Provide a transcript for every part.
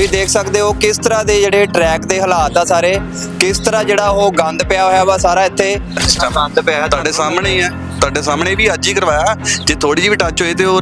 ਤੁਸੀਂ ਦੇਖ ਸਕਦੇ ਹੋ ਕਿਸ ਤਰ੍ਹਾਂ ਦੇ ਜਿਹੜੇ ਟਰੈਕ ਦੇ ਹਾਲਾਤ ਆ ਸਾਰੇ, ਕਿਸ ਤਰ੍ਹਾਂ ਜਿਹੜਾ ਉਹ ਗੰਦ ਪਿਆ ਹੋਇਆ ਵਾ ਸਾਰਾ ਇੱਥੇ। ਗੰਦ ਪਿਆ ਤੁਹਾਡੇ ਸਾਹਮਣੇ ਹੀ ਹੈ। ਤੁਹਾਡੇ ਸਾਹਮਣੇ ਵੀ ਅੱਜ ਹੀ ਕਰਵਾਇਆ। ਜੇ ਥੋੜੀ ਜਿਹੀ ਵੀ ਟੱਚ ਹੋਏ ਤੇ ਉਹ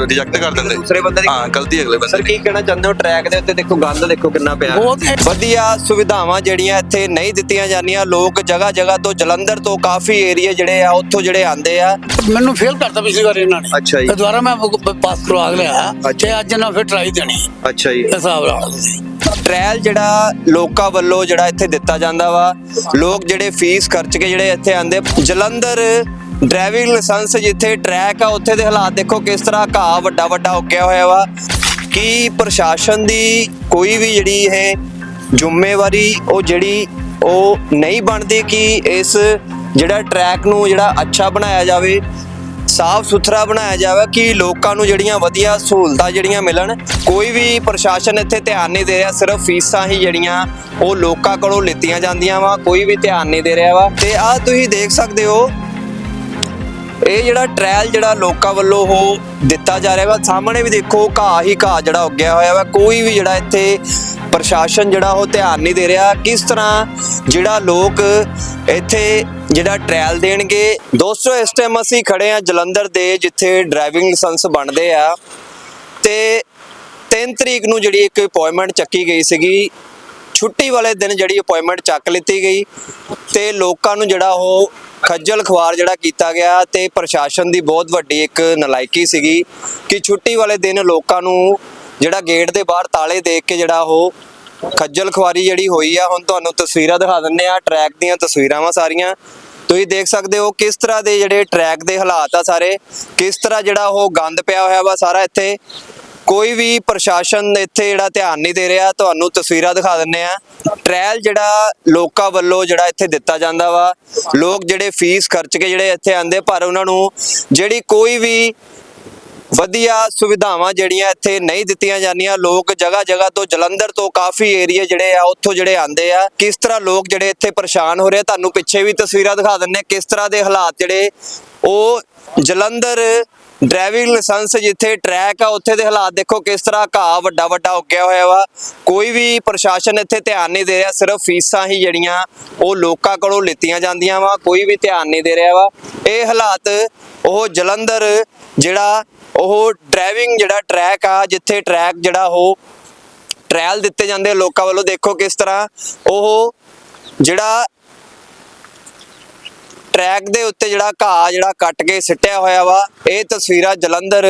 ਰਿਜੈਕਟ ਕਰ ਦਿੰਦੇ। ਦੂਸਰੇ ਬੰਦੇ ਦੀ ਹਾਂ ਗਲਤੀ ਅਗਲੇ ਬੰਦੇ ਸਰ ਕੀ ਕਹਿਣਾ ਚਾਹੁੰਦੇ ਹੋ? ਟਰੈਕ ਦੇ ਉੱਤੇ ਦੇਖੋ ਗੰਦ ਦੇਖੋ ਕਿੰਨਾ ਪਿਆ। ਬਹੁਤ ਵਧੀਆ ਸੁਵਿਧਾਵਾਂ ਜਿਹੜੀਆਂ ਇੱਥੇ ਨਹੀਂ ਦਿੱਤੀਆਂ ਜਾਂਦੀਆਂ। ਲੋਕ ਜਗ੍ਹਾ ਜਗ੍ਹਾ ਤੋਂ ਜਲੰਧਰ ਤੋਂ ਕਾਫੀ ਏਰੀਆ ਜਿਹੜੇ ਆ ਉੱਥੋਂ ਜਿਹੜੇ ਆਂਦੇ ਆ। ਮੈਨੂੰ ਫੇਲ ਕਰਤਾ ਪਿਛਲੀ ਵਾਰ ਇਹਨਾਂ ਨੇ। ਅੱਛਾ ਜੀ। ਦੁਬਾਰਾ ਮੈਂ ਪਾਸ ਕਰਵਾ ਲਿਆ ਤੇ ਅੱਜ ਨਾ ਫਿਰ ਟਰਾਈ ਦੇਣੀ। ਅੱਛਾ ਜੀ। ਹਿਸਾਬ ਨਾਲ। ਤੁਸੀਂ ਟ੍ਰਾਇਲ ਜਿਹੜਾ ਲੋਕਾਂ ਵੱਲੋਂ ਜਿਹੜਾ ਇੱਥੇ ਦਿੱਤਾ ਜਾਂਦਾ ਵਾ। ਲੋਕ ਜਿਹੜੇ ਫੀਸ ਖਰਚ ਕੇ ਜਿਹੜੇ ਇੱਥੇ ਆਂਦੇ ਜਲੰਧਰ ਡਰਾਈਵਿੰਗ ਲਾਇਸੈਂਸ ਜਿੱਥੇ ਟਰੈਕ ਆ, ਉੱਥੇ ਦੇ ਹਾਲਾਤ ਦੇਖੋ ਕਿਸ ਤਰ੍ਹਾਂ ਘਾਹ ਵੱਡਾ ਵੱਡਾ ਉੱਗਿਆ ਹੋਇਆ ਵਾ। ਕਿ ਪ੍ਰਸ਼ਾਸਨ ਦੀ ਕੋਈ ਵੀ ਜਿਹੜੀ ਹੈ ਜ਼ਿੰਮੇਵਾਰੀ, ਉਹ ਜਿਹੜੀ ਉਹ ਨਹੀਂ ਬਣਦੀ ਕਿ ਇਸ ਜਿਹੜਾ ਟਰੈਕ ਨੂੰ ਜਿਹੜਾ ਅੱਛਾ ਬਣਾਇਆ ਜਾਵੇ, ਸਾਫ਼ ਸੁਥਰਾ ਬਣਾਇਆ ਜਾਵੇ, ਕਿ ਲੋਕਾਂ ਨੂੰ ਜਿਹੜੀਆਂ ਵਧੀਆ ਸਹੂਲਤਾਂ ਜਿਹੜੀਆਂ ਮਿਲਣ। ਕੋਈ ਵੀ ਪ੍ਰਸ਼ਾਸਨ ਇੱਥੇ ਧਿਆਨ ਨਹੀਂ ਦੇ ਰਿਹਾ, ਸਿਰਫ ਫੀਸਾਂ ਹੀ ਜਿਹੜੀਆਂ ਉਹ ਲੋਕਾਂ ਕੋਲੋਂ ਲਿੱਤੀਆਂ ਜਾਂਦੀਆਂ ਵਾ, ਕੋਈ ਵੀ ਧਿਆਨ ਨਹੀਂ ਦੇ ਰਿਹਾ ਵਾ। ਤੇ ਆ ਤੁਸੀਂ ਦੇਖ ਸਕਦੇ ਹੋ ਇਹ ਜਿਹੜਾ ਟ੍ਰਾਇਲ ਜਿਹੜਾ ਲੋਕਾਂ ਵੱਲੋਂ ਉਹ ਦਿੱਤਾ ਜਾ ਰਿਹਾ ਵਾ, ਸਾਹਮਣੇ ਵੀ ਦੇਖੋ ਘਾਹ ਹੀ ਘਾਹ ਜਿਹੜਾ ਉੱਗਿਆ ਹੋਇਆ ਵਾ, ਕੋਈ ਵੀ ਜਿਹੜਾ ਇੱਥੇ ਪ੍ਰਸ਼ਾਸਨ ਜਿਹੜਾ ਉਹ ਧਿਆਨ ਨਹੀਂ ਦੇ ਰਿਹਾ। ਕਿਸ ਤਰ੍ਹਾਂ ਜਿਹੜਾ ਲੋਕ ਇੱਥੇ ਜਿਹੜਾ ਟ੍ਰਾਇਲ ਦੇਣਗੇ? ਦੋਸਤੋ, ਇਸ ਟਾਈਮ ਅਸੀਂ ਖੜੇ ਆ ਜਲੰਧਰ ਦੇ, ਜਿੱਥੇ ਡਰਾਈਵਿੰਗ ਲਾਇਸੈਂਸ ਬਣਦੇ ਆ। ਤੇ 3 ਤਰੀਕ ਨੂੰ ਜਿਹੜੀ ਇੱਕ ਅਪਾਇੰਟਮੈਂਟ ਚੱਕੀ ਗਈ ਸੀਗੀ। ਛੁੱਟੀ ਵਾਲੇ ਦਿਨ ਜਿਹੜੀ ਅਪਾਇੰਟਮੈਂਟ ਚੱਕ ਲਿੱਤੀ ਗਈ। ਤੇ ਲੋਕਾਂ ਨੂੰ ਜਿਹੜਾ ਉਹ ਖੱਜਲ ਖਵਾਰ ਜਿਹੜਾ ਕੀਤਾ ਗਿਆ ਤੇ ਪ੍ਰਸ਼ਾਸਨ ਦੀ ਬਹੁਤ ਵੱਡੀ ਇੱਕ ਨਲਾਇਕੀ ਸੀਗੀ ਕਿ ਛੁੱਟੀ ਵਾਲੇ ਦਿਨ ਲੋਕਾਂ ਨੂੰ ਜਿਹੜਾ ਗੇਟ ਦੇ ਬਾਹਰ ਤਾਲੇ ਦੇਖ ਕੇ ਜਿਹੜਾ ਉਹ ਖੱਜਲ ਖਵਾਰੀ ਜਿਹੜੀ ਹੋਈ ਆ, ਹੁਣ ਤੁਹਾਨੂੰ ਤਸਵੀਰਾਂ ਦਿਖਾ ਦਿੰਨੇ ਆ ਟਰੈਕ ਦੀਆਂ ਤਸਵੀਰਾਂ ਵਾ ਸਾਰੀਆਂ। ਤੁਸੀਂ ਦੇਖ ਸਕਦੇ ਹੋ ਕਿਸ ਤਰ੍ਹਾਂ ਦੇ ਜਿਹੜੇ ਟਰੈਕ ਦੇ ਹਾਲਾਤ ਆ ਸਾਰੇ, ਕਿਸ ਤਰ੍ਹਾਂ ਜਿਹੜਾ ਉਹ ਗੰਦ ਪਿਆ ਹੋਇਆ ਵਾ ਸਾਰਾ ਇੱਥੇ। ਕੋਈ ਵੀ ਪ੍ਰਸ਼ਾਸਨ ਇੱਥੇ ਜਿਹੜਾ ਧਿਆਨ ਨਹੀਂ ਦੇ ਰਿਹਾ ਤੁਹਾਨੂੰ ਤਸਵੀਰਾਂ ਦਿਖਾ ਦਿੰਨੇ ਆ ਟ੍ਰਾਇਲ ਜਿਹੜਾ ਲੋਕਾਂ ਵੱਲੋਂ ਜਿਹੜਾ ਇੱਥੇ ਦਿੱਤਾ ਜਾਂਦਾ ਵਾ। ਲੋਕ ਜਿਹੜੇ ਫੀਸ ਖਰਚ ਕੇ ਜਿਹੜੇ ਇੱਥੇ ਆਂਦੇ ਪਰ ਉਹਨਾਂ ਨੂੰ ਜਿਹੜੀ ਕੋਈ ਵੀ ਵਧੀਆ ਸੁਵਿਧਾਵਾਂ ਜਿਹੜੀਆਂ ਇੱਥੇ ਨਹੀਂ ਦਿੱਤੀਆਂ ਜਾਂਦੀਆਂ ਲੋਕ ਜਗ੍ਹਾ ਜਗ੍ਹਾ ਤੋਂ ਜਲੰਧਰ ਤੋਂ ਕਾਫੀ ਏਰੀਆ ਜਿਹੜੇ ਆ ਉੱਥੋਂ ਜਿਹੜੇ ਆਂਦੇ ਆ। ਕਿਸ ਤਰ੍ਹਾਂ ਲੋਕ ਜਿਹੜੇ ਇੱਥੇ ਪਰੇਸ਼ਾਨ ਹੋ ਰਹੇ ਆ, ਤੁਹਾਨੂੰ ਪਿੱਛੇ ਵੀ ਤਸਵੀਰਾਂ ਦਿਖਾ ਦਿੰਨੇ ਕਿਸ ਤਰ੍ਹਾਂ ਦੇ ਹਾਲਾਤ ਜਿਹੜੇ ਉਹ ਜਲੰਧਰ ਡਰਾਈਵਿੰਗ ਲਾਇਸੈਂਸ ਜਿੱਥੇ ਟਰੈਕ ਆ, ਉੱਥੇ ਦੇ ਹਾਲਾਤ ਦੇਖੋ ਕਿਸ ਤਰ੍ਹਾਂ ਘਾਹ ਵੱਡਾ ਵੱਡਾ ਉੱਗਿਆ ਹੋਇਆ ਵਾ। ਕੋਈ ਵੀ ਪ੍ਰਸ਼ਾਸਨ ਇੱਥੇ ਧਿਆਨ ਨਹੀਂ ਦੇ ਰਿਹਾ, ਸਿਰਫ ਫੀਸਾਂ ਹੀ ਜਿਹੜੀਆਂ ਉਹ ਲੋਕਾਂ ਕੋਲੋਂ ਲਿੱਤੀਆਂ ਜਾਂਦੀਆਂ ਵਾ, ਕੋਈ ਵੀ ਧਿਆਨ ਨਹੀਂ ਦੇ ਰਿਹਾ ਵਾ। ਇਹ ਹਾਲਾਤ ਉਹ ਜਲੰਧਰ ਜਿਹੜਾ ਉਹ ਡਰਾਈਵਿੰਗ ਜਿਹੜਾ ਟਰੈਕ ਆ, ਜਿੱਥੇ ਟਰੈਕ ਜਿਹੜਾ ਉਹ ਟ੍ਰਾਇਲ ਦਿੱਤੇ ਜਾਂਦੇ ਆ, ਲੋਕਾਂ ਵੱਲੋਂ ਦੇਖੋ ਕਿਸ ਤਰ੍ਹਾਂ ਉਹ ਜਿਹੜਾ ਟਰੈਕ ਦੇ ਉੱਤੇ ਜਿਹੜਾ ਘਾਹ ਜਿਹੜਾ ਕੱਟ ਕੇ ਸਿੱਟਿਆ ਹੋਇਆ ਵਾ ਇਹ ਤਸਵੀਰਾਂ ਜਲੰਧਰ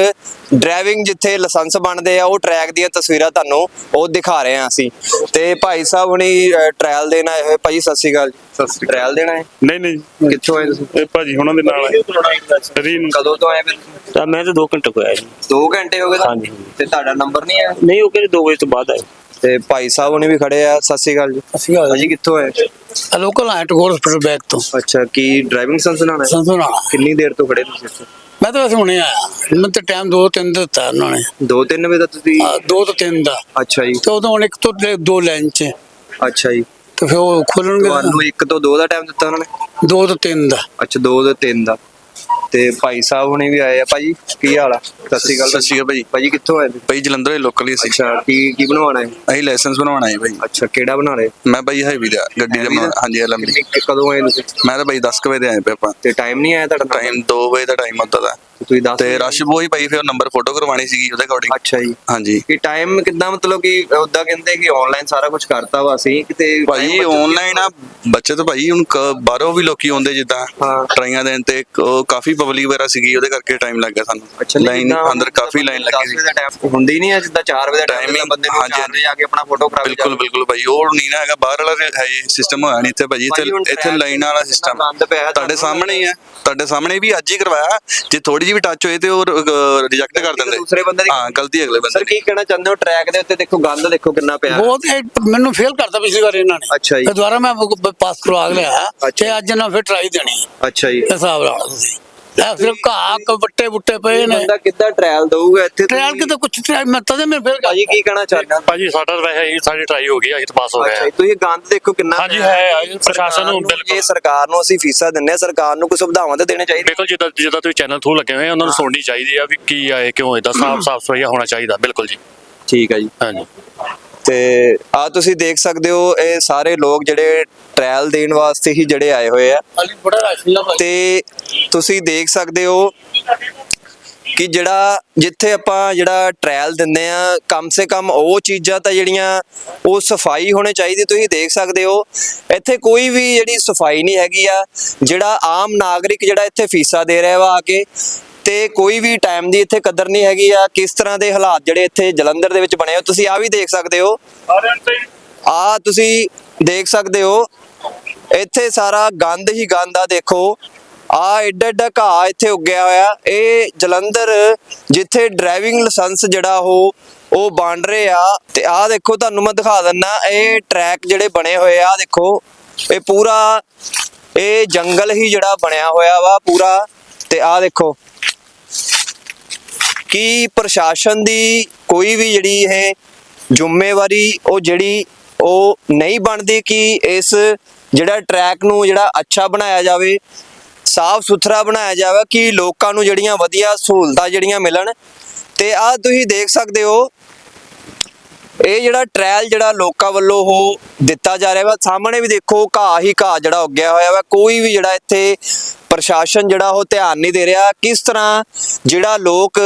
ਡਰਾਈਵਿੰਗ ਜਿੱਥੇ ਲਾਇਸੈਂਸ ਬਣਦੇ ਆ ਉਹ ਟਰੈਕ ਦੀਆਂ ਤਸਵੀਰਾਂ ਤੁਹਾਨੂੰ ਉਹ ਦਿਖਾ ਰਹੇ ਆ ਅਸੀਂ। ਤੇ ਭਾਈ ਸਾਹਿਬ ਹੁਣੀ ਟ੍ਰਾਇਲ ਦੇਣ ਆਏ ਹੋਏ। ਭਾਈ ਸਤਿ ਸ਼੍ਰੀ ਅਕਾਲ ਸਤਿ ਸ੍ਰੀ ਟ੍ਰਾਇਲ ਦੇਣਾ ਹੈ ਨਹੀਂ ਨਹੀਂ। ਕਿੱਥੋਂ ਆਏ ਤੁਸੀਂ? ਇਹ ਭਾਜੀ ਹੁਣਾਂ ਦੇ ਨਾਲ ਹੈ ਰੀਨ ਕਦੋਂ ਤੋਂ ਆਏ ਫਿਰ? ਤਾਂ ਮੈਂ ਤਾਂ 2 ਘੰਟੇ ਹੋਇਆ ਜੀ 2 ਘੰਟੇ ਹੋ ਗਏ? ਹਾਂਜੀ। ਤੇ ਤੁਹਾਡਾ ਨੰਬਰ ਨਹੀਂ ਆਇਆ? ਨਹੀਂ ਉਹ ਕਹਿੰਦੇ 2 ਵਜੇ ਤੋਂ ਬਾਅਦ ਆਏ। ਤੇ ਭਾਈ ਸਾਹਿਬ ਹੁਣੀ ਵੀ ਖੜੇ ਆ ਸਤਿ ਸ਼੍ਰੀ ਅਕਾਲ ਜੀ। ਅਸੀਂ ਆ ਭਾਜੀ ਕਿੱਥੋਂ ਆਏ? ਲੋਕਲ ਆਇਆ ਟਗੋਰ ਹਸਪੀਟਲ ਬੈਕ ਤੋਂ। ਅੱਛਾ ਕੀ ਡਰਾਈਵਿੰਗ ਲਾਇਸੈਂਸ ਲੈਣਾ ਹੈ ਸੰਤੂ ਨਾਲ। ਕਿੰਨੀ ਦੇਰ ਤੋਂ ਖੜੇ ਤੁਸੀਂ ਇੱਥੇ? ਮੈਂ ਤਾਂ ਵੈਸੇ ਹੁਣੇ ਆਇਆ। ਮੈਨੂੰ ਤਾਂ ਟਾਈਮ 2 3 ਦਿੱਤਾ ਉਹਨਾਂ ਨੇ। 2-3 ਵਜੇ ਦਾ ਤੁਸੀਂ? 2 ਤੋਂ 3 ਦਾ। ਅੱਛਾ ਜੀ। ਤੇ ਉਦੋਂ ਹੁਣ ਇੱਕ ਤੋਂ ਦੋ ਲਾਈਨ ਚ। ਅੱਛਾ ਜੀ। ਤੇ ਫਿਰ ਉਹ ਖੋਲਣਗੇ। ਤੁਹਾਨੂੰ 1 ਤੋਂ 2 ਦਾ ਟਾਈਮ ਦਿੱਤਾ ਉਹਨਾਂ ਨੇ? 2 ਤੋਂ 3 ਦਾ। ਅੱਛਾ 2 ਤੋਂ 3 ਦਾ। ਤੇ ਭਾਈ ਸਾਹਿਬ ਹੁਣੇ ਵੀ ਆਏ ਆ ਭਾਜੀ ਕੀ ਹਾਲ ਆ? ਸਤਿ ਸ਼੍ਰੀ ਅਕਾਲ ਸਤਿ ਸ਼੍ਰੀ ਅਕਾਲ ਭਾਜੀ ਭਾਜੀ ਕਿੱਥੋਂ ਆਏ? ਤੁਸੀਂ? ਭਾਈ ਜਲੰਧਰ ਦੇ ਲੋਕਲ ਹੀ ਸੀ ਅੱਛਾ ਕੀ ਕੀ ਬਣਵਾਉਣਾ ਹੈ? ਅਸੀਂ ਲਾਇਸੈਂਸ ਬਣਵਾਉਣਾ ਹੈ ਭਾਈ। ਅੱਛਾ ਕਿਹੜਾ ਬਣਾ ਰਹੇ? ਮੈਂ ਭਾਈ ਹੈਵੀ ਦਾ ਗੱਡੀ ਦਾ ਹਾਂਜੀ ਐਲਐਮ ਕਦੋਂ ਆਏ ਤੁਸੀਂ? ਮੈਂ ਤਾਂ ਭਾਈ 10 ਕੁ ਵਜੇ ਦੇ ਆਏ ਪਏ ਆਪਾਂ। ਤੇ ਟਾਈਮ ਨਹੀਂ ਆਇਆ ਤੁਹਾਡਾ? ਟਾਈਮ 2 ਵਜੇ ਦਾ ਟਾਈਮ ਹੁੰਦਾ ਦਾ। ਤੁਸੀਂ ਦੱਸ ਤੇ ਰਸ਼ ਹੀ ਭਾਈ ਫਿਰ ਨੰਬਰ ਫੋਟੋ ਕਰਵਾਣੀ ਸੀਗੀ ਉਹਦੇ ਅਕੋਰਡਿੰਗ ਅੱਛਾ ਜੀ। ਹਾਂਜੀ। ਕਿ ਟਾਈਮ ਕਿੱਦਾਂ ਮਤਲਬ ਕਿ ਉਦਾਂ ਕਹਿੰਦੇ ਕਿ ਆਨਲਾਈਨ ਸਾਰਾ ਕੁਝ ਕਰਤਾ ਵਾ ਅਸੀਂ ਕਿਤੇ ਭਾਈ ਆਨਲਾਈਨ ਆ ਬੱਚੇ ਤਾਂ ਭਾਈ ਹੁਣ ਬਾਹਰੋਂ ਵੀ ਲੋਕੀ ਆਉਂਦੇ ਜਿੱਦਾਂ। ਟਰਾਈਆਂ ਦੇਣ ਤੇ ਉਹ ਕਾਫੀ ਪਬਲਿਕ ਵਗੈਰਾ ਸੀਗੀ ਉਹਦੇ ਕਰਕੇ ਟਾਈਮ ਲੱਗ ਗਿਆ ਸਾਨੂੰ। ਅੱਛਾ ਲਾਈਨ ਅੰਦਰ ਕਾਫੀ ਲਾਈਨ ਲੱਗੀ ਸੀ। ਹੁੰਦੀ ਨਹੀਂ ਜਿੱਦਾਂ 4 ਵਜੇ ਦਾ ਟਾਈਮ ਬੰਦੇ ਨੂੰ ਹਾਂਜੀ, 4 ਵਜੇ ਆ ਕੇ ਆਪਣਾ ਫੋਟੋ ਕਰਾ ਬਿਲਕੁਲ ਬਿਲਕੁਲ ਭਾਈ ਉਹ ਨਹੀਂ ਨਾ ਹੈਗਾ ਬਾਹਰ ਵਾਲਾ ਹੈ ਸਿਸਟਮ ਹੋਇਆ ਨਹੀਂ ਇੱਥੇ ਹੁਣ ਇੱਥੇ ਇੱਥੇ ਲਾਈਨ ਵਾਲਾ ਸਿਸਟਮ ਤੁਹਾਡੇ ਸਾਹਮਣੇ ਹੀ ਹੈ ਤੁਹਾਡੇ ਸਾਹਮਣੇ ਵੀ ਅੱਜ ਹੀ ਕਰਵਾਇਆ ਜੇ ਥੋੜੀ ਵੀ ਟੱਚ ਹੋਏ ਤੇ ਉਹ ਰਿਜੈਕਟ ਕਰ ਦਿੰਦੇ। ਦੂਸਰੇ ਬੰਦੇ ਦੀ ਹਾਂ ਗਲਤੀ ਅਗਲੇ ਬੰਦੇ ਸਰ ਕੀ ਕਹਿਣਾ ਚਾਹੁੰਦੇ ਹੋ? ਟਰੈਕ ਦੇ ਉੱਤੇ ਦੇਖੋ ਗੰਦ ਦੇਖੋ ਕਿੰਨਾ ਪਿਆ। ਬਹੁਤ ਇਹ ਮੈਨੂੰ ਫੇਲ ਕਰਤਾ ਪਿਛਲੀ ਵਾਰ ਇਹਨਾਂ ਨੇ। ਅੱਛਾ ਜੀ। ਤੇ ਦੁਬਾਰਾ ਮੈਂ ਪਾਸ ਕਰਵਾ ਲਿਆ। ਤੇ ਅੱਜ ਨਾ ਫਿਰ ਟਰਾਈ ਦੇਣੀ। ਹੈ। ਅੱਛਾ ਜੀ। ਹਿਸਾਬ ਨਾਲ ਤੁਸੀਂ। ਇਹ ਸਿਰਫ ਘਾਹ ਕ ਵੱਟੇ ਬੁੱਟੇ ਪਏ ਨੇ। ਬੰਦਾ ਕਿੱਦਾਂ ਟ੍ਰਾਇਲ ਦਊਗਾ ਇੱਥੇ ਟ੍ਰਾਇਲ ਕਿਤੇ ਕੁਛ ਟਰਾਈ ਮੈਂ ਤਦੇ ਮੈਂ ਫੇਲ ਕਰ ਭਾਜੀ ਕੀ ਕਹਿਣਾ ਚਾਹੁੰਦੇ ਭਾਜੀ ਸਾਡਾ ਤਾਂ ਵੈਸੇ ਹੀ ਸਾਡੀ ਟਰਾਈ ਹੋ ਗਈ ਅਸੀਂ ਤਾਂ ਪਾਸ ਹੋ ਅੱਛਾ ਗਏ ਜੀ, ਤੁਸੀਂ ਗੰਦ ਦੇਖੋ ਕਿੰਨਾ ਹਾਂਜੀ, ਹੈ, ਹੈ, ਪ੍ਰਸ਼ਾਸਨ ਨੂੰ ਬਿਲਕੁਲ। ਇਹ ਸਰਕਾਰ ਨੂੰ ਅਸੀਂ ਫੀਸਾਂ ਦਿੰਨੇ ਆ ਸਰਕਾਰ ਨੂੰ ਕੋਈ ਸੁਵਿਧਾਵਾਂ ਤਾਂ ਦੇਣੇ ਚਾਹੀਦੇ ਬਿਲਕੁਲ ਜਿੱਦਾਂ ਜਿੱਦਾਂ ਤੁਸੀਂ ਚੈਨਲ ਥਰੂ ਲੱਗੇ ਹੋਏ ਆ ਉਹਨਾਂ ਨੂੰ ਸੁਣਨੀ ਚਾਹੀਦੀ ਆ ਵੀ ਕੀ ਆਏ ਕਿਉਂ ਇਦਾਂ ਸਾਫ਼ ਸਾਫ਼ ਸਫਾਈਆ ਹੋਣਾ ਚਾਹੀਦਾ ਬਿਲਕੁਲ ਜੀ। ਠੀਕ ਹੈ ਜੀ। ਹਾਂਜੀ। ਤੇ ਆ ਤੁਸੀਂ ਦੇਖ ਸਕਦੇ ਹੋ ਇਹ ਸਾਰੇ ਲੋਕ ਜਿਹੜੇ ਟ੍ਰਾਇਲ ਦੇਣ ਵਾਸਤੇ ਹੀ ਜਿਹੜੇ ਆਏ ਹੋਏ ਆ। ਤੇ ਤੁਸੀਂ ਦੇਖ ਸਕਦੇ ਹੋ ਕਿ ਜਿਹੜਾ ਜਿੱਥੇ ਆਪਾਂ ਜਿਹੜਾ ਟ੍ਰਾਇਲ ਦਿੰਦੇ ਆ ਕਮ ਸੇ ਕਮ ਉਹ ਚੀਜ਼ਾਂ ਤਾਂ ਜਿਹੜੀਆਂ ਉਹ ਸਫ਼ਾਈ ਹੋਣੀ ਚਾਹੀਦੀ ਤੁਸੀਂ ਦੇਖ ਸਕਦੇ ਹੋ। ਇੱਥੇ ਕੋਈ ਵੀ ਜਿਹੜੀ ਸਫ਼ਾਈ ਨਹੀਂ ਹੈਗੀ ਆ ਜਿਹੜਾ ਆਮ ਨਾਗਰਿਕ ਜਿਹੜਾ ਇੱਥੇ ਫੀਸਾਂ ਦੇ ਰਿਹਾ ਵਾ ਆ ਕੇ ਤੇ ਕੋਈ ਵੀ ਟਾਈਮ ਦੀ ਇੱਥੇ ਕਦਰ ਨਹੀਂ ਹੈਗੀ ਆ ਕਿਸ ਤਰ੍ਹਾਂ ਦੇ ਹਾਲਾਤ ਜਿਹੜੇ ਇੱਥੇ ਜਲੰਧਰ ਦੇ ਵਿੱਚ ਬਣੇ ਹੋ ਤੁਸੀਂ ਆ ਵੀ ਦੇਖ ਸਕਦੇ ਹੋ। ਆ ਤੁਸੀਂ ਦੇਖ ਸਕਦੇ ਹੋ ਇੱਥੇ ਸਾਰਾ ਗੰਦ ਹੀ ਗੰਦ ਆ ਦੇਖੋ। ਆ ਏਡਾ ਏਡਾ ਘਾਹ ਇੱਥੇ ਉੱਗਿਆ ਹੋਇਆ। ਇਹ ਜਲੰਧਰ ਜਿੱਥੇ ਡਰਾਈਵਿੰਗ ਲਾਇਸੈਂਸ ਜਿਹੜਾ ਉਹ ਉਹ ਬਣ ਰਹੇ ਆ। ਤੇ ਆਹ ਦੇਖੋ, ਤੁਹਾਨੂੰ ਮੈਂ ਦਿਖਾ ਦਿੰਨਾ, ਇਹ ਟਰੈਕ ਜਿਹੜੇ ਬਣੇ ਹੋਏ ਆ, ਦੇਖੋ। ਇਹ ਪੂਰਾ, ਇਹ ਜੰਗਲ ਹੀ ਜਿਹੜਾ ਬਣਿਆ ਹੋਇਆ ਵਾ ਪੂਰਾ। ਤੇ ਆਹ ਦੇਖੋ, ਕਿ ਪ੍ਰਸ਼ਾਸਨ ਦੀ ਕੋਈ ਵੀ ਜਿਹੜੀ ਇਹ ਜ਼ਿੰਮੇਵਾਰੀ, ਉਹ ਜਿਹੜੀ ਉਹ ਨਹੀਂ ਬਣਦੀ ਕਿ ਇਸ ਜਿਹੜਾ ਟਰੈਕ ਨੂੰ ਜਿਹੜਾ ਅੱਛਾ ਬਣਾਇਆ ਜਾਵੇ। ਸਾਫ਼ ਸੁਥਰਾ ਬਣਾਇਆ ਜਾਵੇ ਕਿ ਲੋਕਾਂ ਨੂੰ ਜਿਹੜੀਆਂ ਵਧੀਆ ਸਹੂਲਤਾਂ ਜਿਹੜੀਆਂ ਮਿਲਣ। ਤੇ ਆ ਤੁਸੀਂ ਦੇਖ ਸਕਦੇ ਹੋ, ਇਹ ਜਿਹੜਾ ਟ੍ਰਾਇਲ ਜਿਹੜਾ ਲੋਕਾਂ ਵੱਲੋਂ ਉਹ ਦਿੱਤਾ ਜਾ ਰਿਹਾ ਵਾ, ਸਾਹਮਣੇ ਵੀ ਦੇਖੋ ਘਾਹ ਹੀ ਘਾਹ ਜਿਹੜਾ ਉੱਗਿਆ ਹੋਇਆ ਵਾ, ਕੋਈ ਵੀ ਜਿਹੜਾ ਇੱਥੇ ਪ੍ਰਸ਼ਾਸਨ ਜਿਹੜਾ ਉਹ ਧਿਆਨ ਨਹੀਂ ਦੇ ਰਿਹਾ, ਕਿਸ ਤਰ੍ਹਾਂ ਜਿਹੜਾ ਲੋਕ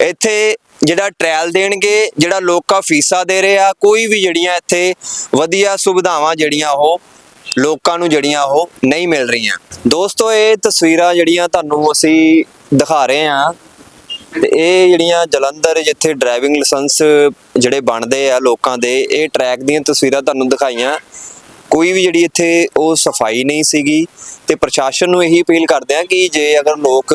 ਇੱਥੇ ਜਿਹੜਾ ਟ੍ਰਾਇਲ ਦੇਣਗੇ, ਜਿਹੜਾ ਲੋਕਾਂ ਫੀਸਾਂ ਦੇ ਰਹੇ ਆ, ਕੋਈ ਵੀ ਜਿਹੜੀਆਂ ਇੱਥੇ ਵਧੀਆ ਸੁਵਿਧਾਵਾਂ ਜਿਹੜੀਆਂ ਉਹ ਲੋਕਾਂ ਨੂੰ ਜਿਹੜੀਆਂ ਉਹ ਨਹੀਂ ਮਿਲ ਰਹੀਆਂ। ਦੋਸਤੋ, ਇਹ ਤਸਵੀਰਾਂ ਜਿਹੜੀਆਂ ਤੁਹਾਨੂੰ ਅਸੀਂ ਦਿਖਾ ਰਹੇ ਹਾਂ, ਤੇ ਇਹ ਜਿਹੜੀਆਂ ਜਲੰਧਰ ਜਿੱਥੇ ਡਰਾਈਵਿੰਗ ਲਾਇਸੈਂਸ ਜਿਹੜੇ ਬਣਦੇ ਆ ਲੋਕਾਂ ਦੇ, ਇਹ ਟਰੈਕ ਦੀਆਂ ਤਸਵੀਰਾਂ ਤੁਹਾਨੂੰ ਦਿਖਾਈਆਂ। ਕੋਈ ਵੀ ਜਿਹੜੀ ਇੱਥੇ ਉਹ ਸਫ਼ਾਈ ਨਹੀਂ ਸੀਗੀ, ਤੇ ਪ੍ਰਸ਼ਾਸਨ ਨੂੰ ਇਹੀ ਅਪੀਲ ਕਰਦੇ ਆ ਕਿ ਜੇ ਅਗਰ ਲੋਕ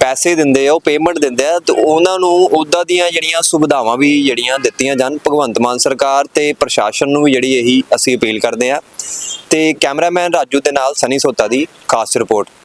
ਪੈਸੇ ਦਿੰਦੇ ਆ, ਉਹ ਪੇਮੈਂਟ ਦਿੰਦੇ ਆ, ਤੇ ਉਹਨਾਂ ਨੂੰ ਉਦਾਂ ਦੀਆਂ ਜਿਹੜੀਆਂ ਸੁਵਿਧਾਵਾਂ ਵੀ ਜਿਹੜੀਆਂ ਦਿੱਤੀਆਂ ਜਾਣ, ਭਗਵੰਤ ਮਾਨ ਸਰਕਾਰ ਤੇ ਪ੍ਰਸ਼ਾਸਨ ਨੂੰ ਵੀ ਜਿਹੜੀ ਇਹੀ ਅਸੀਂ ਅਪੀਲ ਕਰਦੇ ਆ। ਤੇ ਕੈਮਰਾਮੈਨ ਰਾਜੂ ਦੇ ਨਾਲ ਸਨੀ ਸੋਤਾ ਦੀ ਖਾਸ ਰਿਪੋਰਟ।